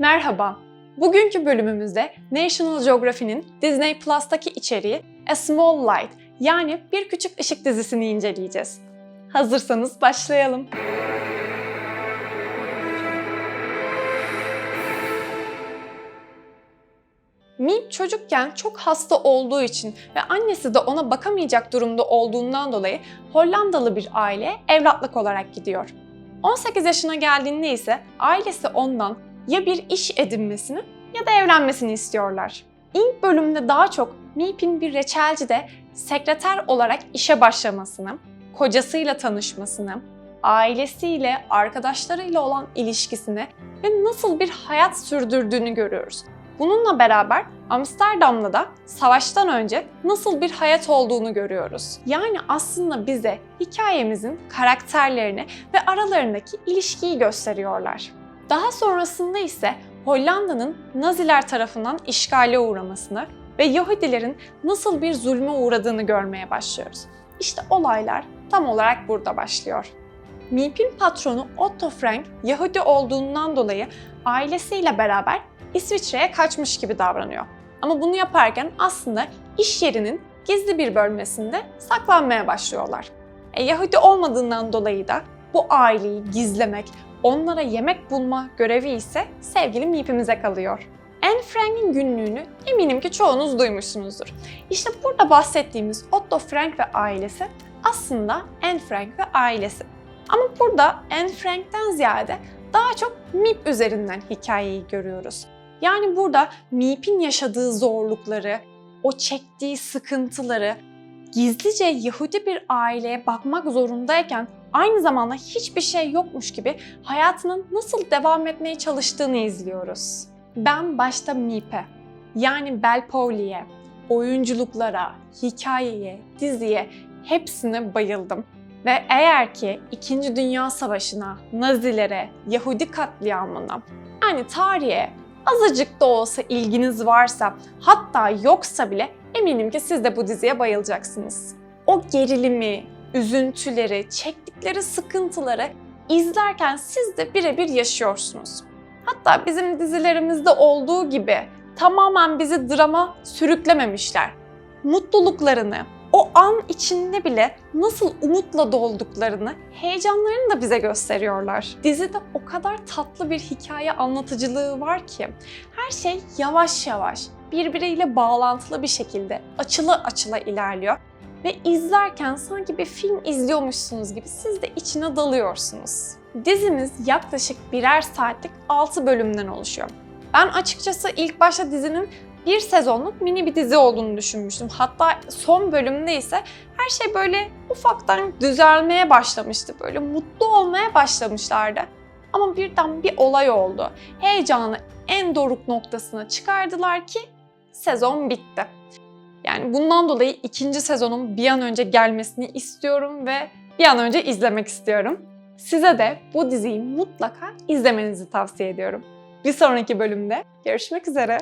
Merhaba. Bugünkü bölümümüzde National Geography'nin Disney Plus'taki içeriği A Small Light yani Bir Küçük Işık dizisini inceleyeceğiz. Hazırsanız başlayalım. Meep çocukken çok hasta olduğu için ve annesi de ona bakamayacak durumda olduğundan dolayı Hollandalı bir aileye evlatlık olarak gidiyor. 18 yaşına geldiğinde ise ailesi ondan ya bir iş edinmesini ya da evlenmesini istiyorlar. İlk bölümde daha çok Meep'in bir reçelcide sekreter olarak işe başlamasını, kocasıyla tanışmasını, ailesiyle, arkadaşlarıyla olan ilişkisini ve nasıl bir hayat sürdürdüğünü görüyoruz. Bununla beraber Amsterdam'da da savaştan önce nasıl bir hayat olduğunu görüyoruz. Yani aslında bize hikayemizin karakterlerini ve aralarındaki ilişkiyi gösteriyorlar. Daha sonrasında ise Hollanda'nın Naziler tarafından işgale uğramasını ve Yahudilerin nasıl bir zulme uğradığını görmeye başlıyoruz. İşte olaylar tam olarak burada başlıyor. Meep'in patronu Otto Frank Yahudi olduğundan dolayı ailesiyle beraber İsviçre'ye kaçmış gibi davranıyor. Ama bunu yaparken aslında iş yerinin gizli bir bölmesinde saklanmaya başlıyorlar. E, Yahudi olmadığından dolayı da bu aileyi gizlemek, onlara yemek bulma görevi ise sevgili Meep'imize kalıyor. Anne Frank'in günlüğünü eminim ki çoğunuz duymuşsunuzdur. İşte burada bahsettiğimiz Otto Frank ve ailesi aslında Anne Frank ve ailesi. Ama burada Anne Frank'ten ziyade daha çok Meep üzerinden hikayeyi görüyoruz. Yani burada Meep'in yaşadığı zorlukları, o çektiği sıkıntıları, gizlice Yahudi bir aileye bakmak zorundayken aynı zamanda hiçbir şey yokmuş gibi hayatının nasıl devam etmeye çalıştığını izliyoruz. Ben başta Meep'e, yani Bel Powley'e, oyunculuklara, hikayeye, diziye hepsine bayıldım. Ve eğer ki 2. Dünya Savaşı'na, Nazilere, Yahudi katliamına, yani tarihe azıcık da olsa ilginiz varsa, hatta yoksa bile eminim ki siz de bu diziye bayılacaksınız. O gerilimi, üzüntüleri, çektikleri sıkıntıları izlerken siz de birebir yaşıyorsunuz. Hatta bizim dizilerimizde olduğu gibi tamamen bizi drama sürüklememişler. Mutluluklarını, o an içinde bile nasıl umutla dolduklarını, heyecanlarını da bize gösteriyorlar. Dizide o kadar tatlı bir hikaye anlatıcılığı var ki her şey yavaş yavaş, birbiriyle bağlantılı bir şekilde açıla açıla ilerliyor ve izlerken sanki bir film izliyormuşsunuz gibi siz de içine dalıyorsunuz. Dizimiz yaklaşık birer saatlik 6 bölümden oluşuyor. Ben açıkçası ilk başta dizinin bir sezonluk mini bir dizi olduğunu düşünmüştüm. Hatta son bölümde ise her şey böyle ufaktan düzelmeye başlamıştı. Böyle mutlu olmaya başlamışlardı. Ama birden bir olay oldu. Heyecanı en doruk noktasına çıkardılar ki sezon bitti. Yani bundan dolayı ikinci sezonun bir an önce gelmesini istiyorum ve bir an önce izlemek istiyorum. Size de bu diziyi mutlaka izlemenizi tavsiye ediyorum. Bir sonraki bölümde görüşmek üzere.